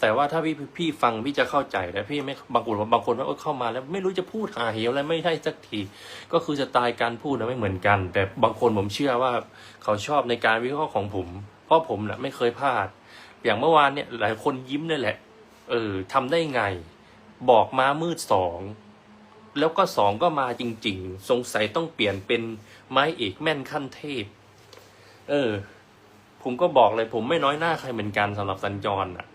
แต่ว่าถ้าพี่พี่ฟังพี่จะเข้าใจแต่พี่ไม่บางคนบางคนว่าเข้ามาแล้วไม่รู้จะพูดหาเหวอะไรไม่ได้สักที ก็คือสไตล์การพูดนะไม่เหมือนกัน แต่บางคนผมเชื่อว่าเขาชอบในการวิเคราะห์ของผม เพราะผมนะ่ะไม่เคยพลาด อย่างเมื่อวานเนี่ยหลายคนยิ้มเลยแหละ เออทำได้ไง บอกมามืดสองแล้วก็สองก็มาจริง ๆ สงสัยต้องเปลี่ยนเป็นไม้เอกแม่นขั้นเทพ เออ ผมก็บอกเลยผมไม่น้อยหน้าใครเหมือนกันสำหรับสัญจรอะ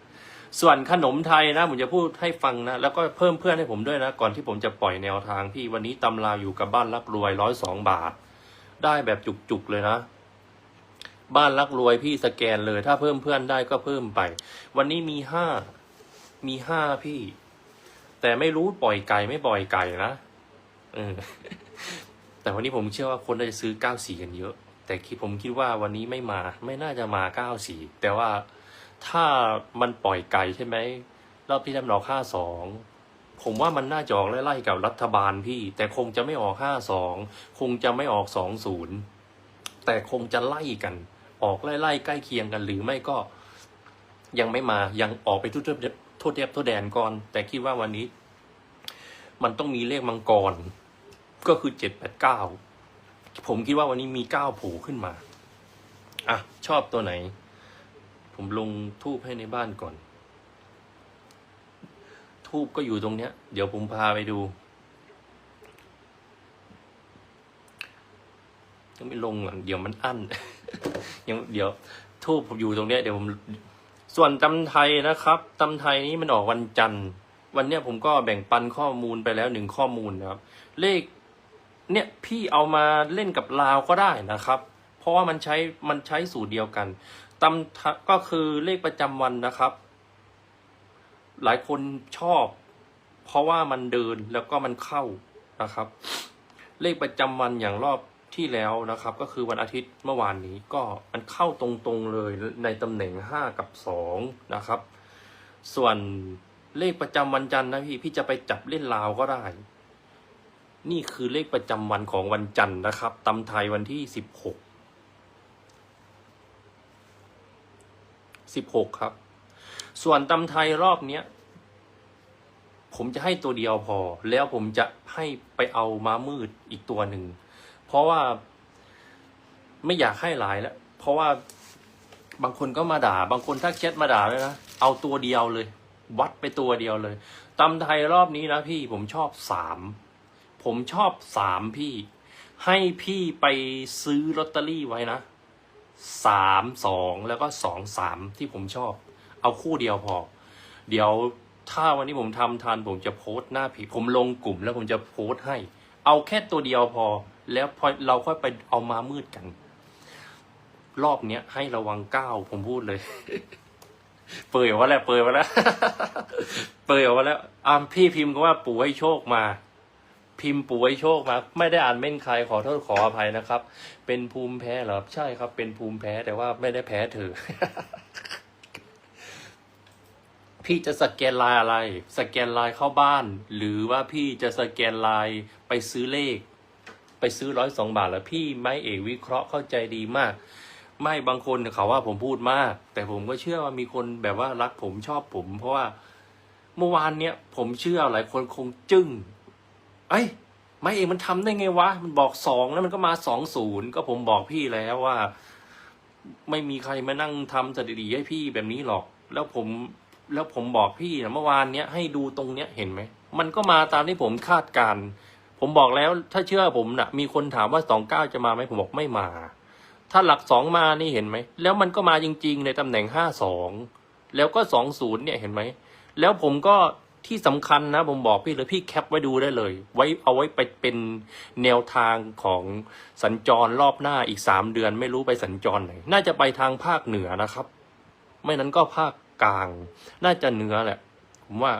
ส่วนขนมไทยนะผมจะพูดให้ฟังนะ แล้วก็เพิ่มเพื่อนให้ผมด้วยนะ ก่อนที่ผมจะปล่อยแนวทางพี่วันนี้ตำราอยู่กับบ้านรักรวยร้อยสองบาท ได้แบบจุกๆเลยนะ บ้านรักรวยพี่สแกนเลย ถ้าเพิ่มเพื่อนได้ก็เพิ่มไป วันนี้มีห้ามีห้าพี่ แต่ไม่รู้ปล่อยไก่ไม่ปล่อยไก่นะเออแต่วันนี้ผมเชื่อว่าคนน่าจะซื้อเก้าสี่กันเยอะ แต่คิดผมคิดว่าวันนี้ไม่มา ไม่น่าจะมาเก้าสี่แต่ว่า ถ้ามันปล่อยไก่ใช่ไหมรอบที่ทำดอกห้าสองผมว่ามันน่าจะออกไล่ๆกับรัฐบาลพี่ แต่คงจะไม่ออกห้าสองคงจะไม่ออกสองศูนย์แต่คงจะไล่กัน ออกไล่ๆใกล้เคียงกันหรือไม่ก็ยังไม่มายังออกไปทุบๆโทษเทียบโทษแดนก่อน แต่คิดว่าวันนี้ มันต้องมีเลขมังกร ก็คือเจ็ดแปดเก้าผมคิดว่าวันนี้มีเก้าผูขึ้นมา อะ ชอบตัวไหน ผมลงทูบให้ในบ้านก่อน ทูบก็อยู่ตรงเนี้ย เดี๋ยวผมพาไปดูยังไม่ลงหลังเดี๋ยวมันอั้นยังเดี๋ยวทูบผมอยู่ตรงเนี้ยเดี๋ยวผมส่วนตำไทยนะครับตำไทยนี้มันออกวันจันทร์ วันเนี้ยผมก็แบ่งปันข้อมูลไปแล้วหนึ่งข้อมูลนะครับ เลข เนี่ยพี่เอามาเล่นกับลาวก็ได้นะครับ เพราะว่ามันใช้มันใช้สูตรเดียวกัน ตำก็คือเลขประจำวันนะครับ หลายคนชอบ เพราะว่ามันเดินแล้วก็มันเข้านะครับ เลขประจำวันอย่างรอบที่แล้วนะครับ ก็คือวันอาทิตย์เมื่อวานนี้ก็มันเข้าตรงๆเลยในตำแหน่งห้ากับสองนะครับ ส่วนเลขประจำวันจันทร์นะพี่พี่จะไปจับเล่นลาวก็ได้ นี่คือเลขประจำวันของวันจันทร์นะครับตำไทยวันที่สิบหก สิบหกครับ ส่วนตำไทยรอบเนี้ย ผมจะให้ตัวเดียวพอ แล้วผมจะให้ไปเอาม้ามืดอีกตัวหนึ่ง เพราะว่าไม่อยากให้หลายแล้ว เพราะว่าบางคนก็มาด่า บางคนถ้าแชทมาด่าเลยนะ เอาตัวเดียวเลย วัดไปตัวเดียวเลยตำไทยรอบนี้นะพี่ผมชอบสาม ผมชอบสามพี่ ให้พี่ไปซื้อลอตเตอรี่ไว้นะ สามสองแล้วก็สองสามที่ผมชอบ เอาคู่เดียวพอ เดี๋ยวถ้าวันนี้ผมทำทันผมจะโพสต์หน้าผีผมลงกลุ่มแล้วผมจะโพสต์ให้ เอาแค่ตัวเดียวพอ แล้วพอเราค่อยไปเอามามืดกัน รอบเนี้ยให้ระวังก้าวผมพูดเลย เปิดออกมาแล้วเปิดมาแล้ว เปิดออกมาแล้วอ่าพี่พิมพ์ก็ว่าปู่ให้โชคมา พิมพ์ปู่ให้โชคมา ไม่ได้อ่านเม่นใครขอโทษขออภัยนะครับ เป็นภูมิแพ้เหรอใช่ครับ เป็นภูมิแพ้แต่ว่าไม่ได้แพ้เธอพี่จะสแกนไลน์อะไร สแกนไลน์เข้าบ้าน หรือว่าพี่จะสแกนไลน์ไปซื้อเลข ไปซื้อร้อยสองบาทแล้วพี่ไม่เอกวิเคราะห์เข้าใจดีมาก ไม่บางคนเขาว่าผมพูดมาก แต่ผมก็เชื่อว่ามีคนแบบว่ารักผมชอบผม เพราะว่าเมื่อวานเนี้ยผมเชื่อหลายคนคงจึ้ง เอ้ยไม่เองมันทำได้ไงวะ มันบอกสองแล้วมันก็มาสองศูนย์ก็ผมบอกพี่แล้วว่า ไม่มีใครมานั่งทำสถิติให้พี่แบบนี้หรอก แล้วผมแล้วผมบอกพี่นะเมื่อวานเนี้ยให้ดูตรงเนี้ยเห็นไหม มันก็มาตามที่ผมคาดการณ์ผมบอกแล้วถ้าเชื่อผมนะ่ะ มีคนถามว่าสองเก้าจะมาไหมผมบอกไม่มา ถ้าหลักสองมานี่เห็นไหม แล้วมันก็มาจริง ๆ ในตำแหน่งห้าสองแล้วก็สองศูนย์เนี่ยเห็นไหม แล้วผมก็ ที่สำคัญนะผมบอกพี่เลยพี่แคปไว้ดูได้เลย ไว้เอาไว้ไปเป็นแนวทางของสัญจรรอบหน้าอีกสามเดือน ไม่รู้ไปสัญจรไหนน่าจะไปทางภาคเหนือนะครับ ไม่นั้นก็ภาคกลาง น่าจะเหนือแหละ ผมว่า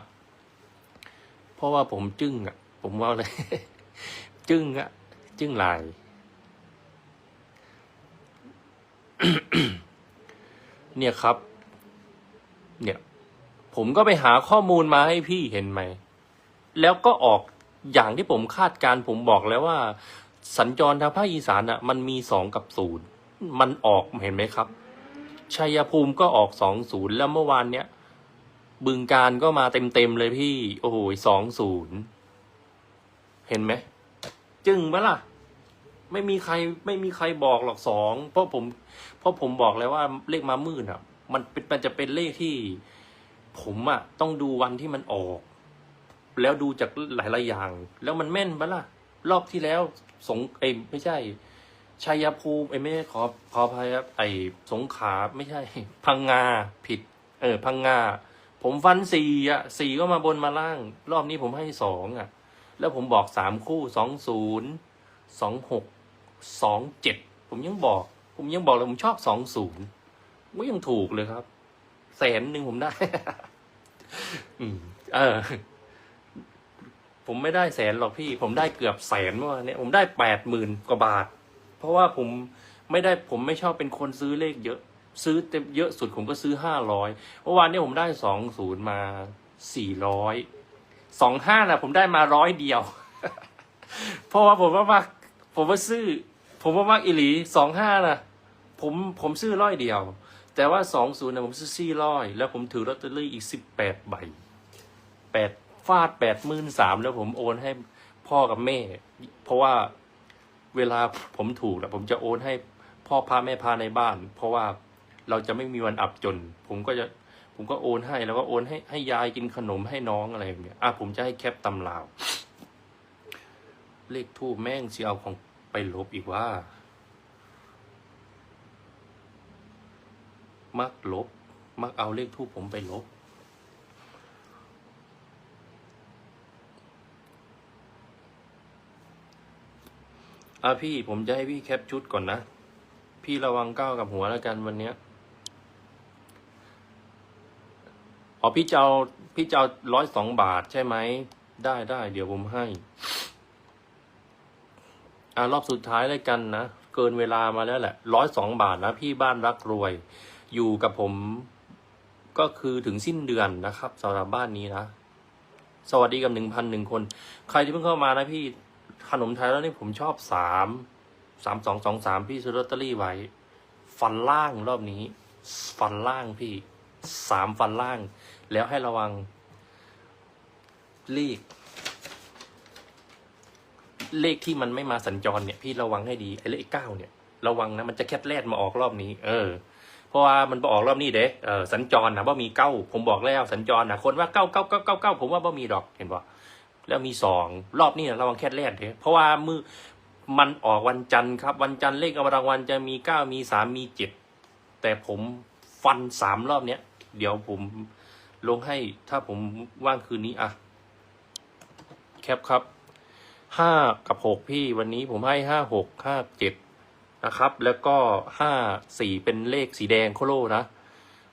เพราะว่าผมจึ้งอะ ผมว่าเลยจึ้งอะ จึ้งลายเนี่ยครับ เนี่ย ผมก็ไปหาข้อมูลมาให้พี่เห็นไหม แล้วก็ออกอย่างที่ผมคาดการ์ผมบอกแล้วว่า สัญจรทางภาคอีสานอะ มันมีสองกับศูนย์มันออกเห็นไหมครับชัยภูมิก็ออกสองศูนย์แล้วเมื่อวานเนี้ยบึงการก็มาเต็มเต็มๆเลยพี่ โอ้โหสองศูนย์เห็นไหมจึงปะล่ะ ไม่มีใครไม่มีใครบอกหรอกสองเพราะผม เพราะผมบอกแล้วว่าเลขมามืดอะ มันเป็นมันจะเป็นเลขที่ ผมอะต้องดูวันที่มันออก แล้วดูจากหลายๆอย่าง แล้วมันแม่นปะล่ะ รอบที่แล้วสงเอยไม่ใช่ชัยภูมิเอ้ไม่ขอขออภัยครับไอ้สงขาไม่ใช่ พังงาผิด เออ พังงาผมฟันสี่อะสี่ก็มาบนมาล่าง รอบนี้ผมให้สองอะ แล้วผมบอกสามคู่สองศูนย์สองหกสองเจ็ดผมยังบอก ผมยังบอกเลยผมชอบสองศูนย์ก็ยังถูกเลยครับ แสนหนึ่งผมได้ อืม เออ ผมไม่ได้แสนหรอกพี่ ผมได้เกือบแสนเมื่อวานเนี้ยผมได้แปดหมื่นกว่าบาท เพราะว่าผมไม่ได้ผมไม่ชอบเป็นคนซื้อเลขเยอะ ซื้อเต็มเยอะสุดผมก็ซื้อห้าร้อยเมื่อวานเนี้ผมได้สองศูนย์มาสี่ร้อยสองห้านะผมได้มาร้อยเดียว เพราะว่าผมว่ามักผมว่าซื้อ ผมว่ามักอิหลีสองห้านะผมผมซื้อร้อยเดียว แต่ว่าสองศูนย์เนะผมซื้อสี่ร้อยแล้วผมถือลอตเตอรี่อีกสิบแปดใบแปดฟาดแปดหมื่นสามแล้วผมโอนให้พ่อกับแม่ เพราะว่าเวลาผมถูกแล้วผมจะโอนให้พ่อพาแม่พาในบ้าน เพราะว่าเราจะไม่มีวันอับจน ผมก็จะผมก็โอนให้แล้วก็โอนให้ให้ยายกินขนมให้น้องอะไรอย่างเงี้ยอะผมจะให้แคปตำลาว เลขทูบแม่งสิเอาของไปลบอีกว่า มักลบ มักเอาเลขทูบผมไปลบ อะพี่ผมจะให้พี่แคปชุดก่อนนะ พี่ระวังก้าวกับหัวแล้วกันวันเนี้ยอ๋อพี่จะเอาพี่จะเอาร้อยสองบาทใช่ไหม ได้ได้เดี๋ยวผมให้ อ่ารอบสุดท้ายเลยกันนะ เกินเวลามาแล้วแหละร้อยสองบาทนะ พี่บ้านรักรวย อยู่กับผมก็คือถึงสิ้นเดือนนะครับสำหรับบ้านนี้นะ สวัสดีกับหนึ่งพันหนึ่งคน ใครที่เพิ่งเข้ามานะพี่ขนมไทยแล้วนี่ผมชอบสามสามสองสองสามพี่ซื้อลอตเตอรี่ไว้ ฟันล่างรอบนี้ ฟันล่างพี่สามฟันล่าง แล้วให้ระวังเลขเลขที่มันไม่มาสัญจรเนี่ย พี่ระวังให้ดีไอ้เลขเก้าเนี่ย ระวังนะมันจะแคทแลดมาออกรอบนี้ เออ เพราะว่ามันมาออกรอบนี้เด้เออสัญจรนะว่ามีเก้าผมบอกแล้วสัญจรนะคนว่าเก้าเก้าเก้าเก้าเก้าผมว่าบ่มีดอกเห็นปะแล้วมีสองรอบนี้ระวังแคทแลดเด้เพราะว่ามือมันออกวันจันทร์ครับ วันจันทร์เลขรางวัลจะมีเก้ามีสามมีเจ็ดแต่ผมฟันสามรอบเนี้ยเดี๋ยวผมลงให้ถ้าผมว่างคืนนี้อะแคปครับห้ากับหกพี่วันนี้ผมให้ห้าหกห้าเจ็ด นะครับ แล้วก็ห้าสี่เป็นเลขสีแดงโคโลนะ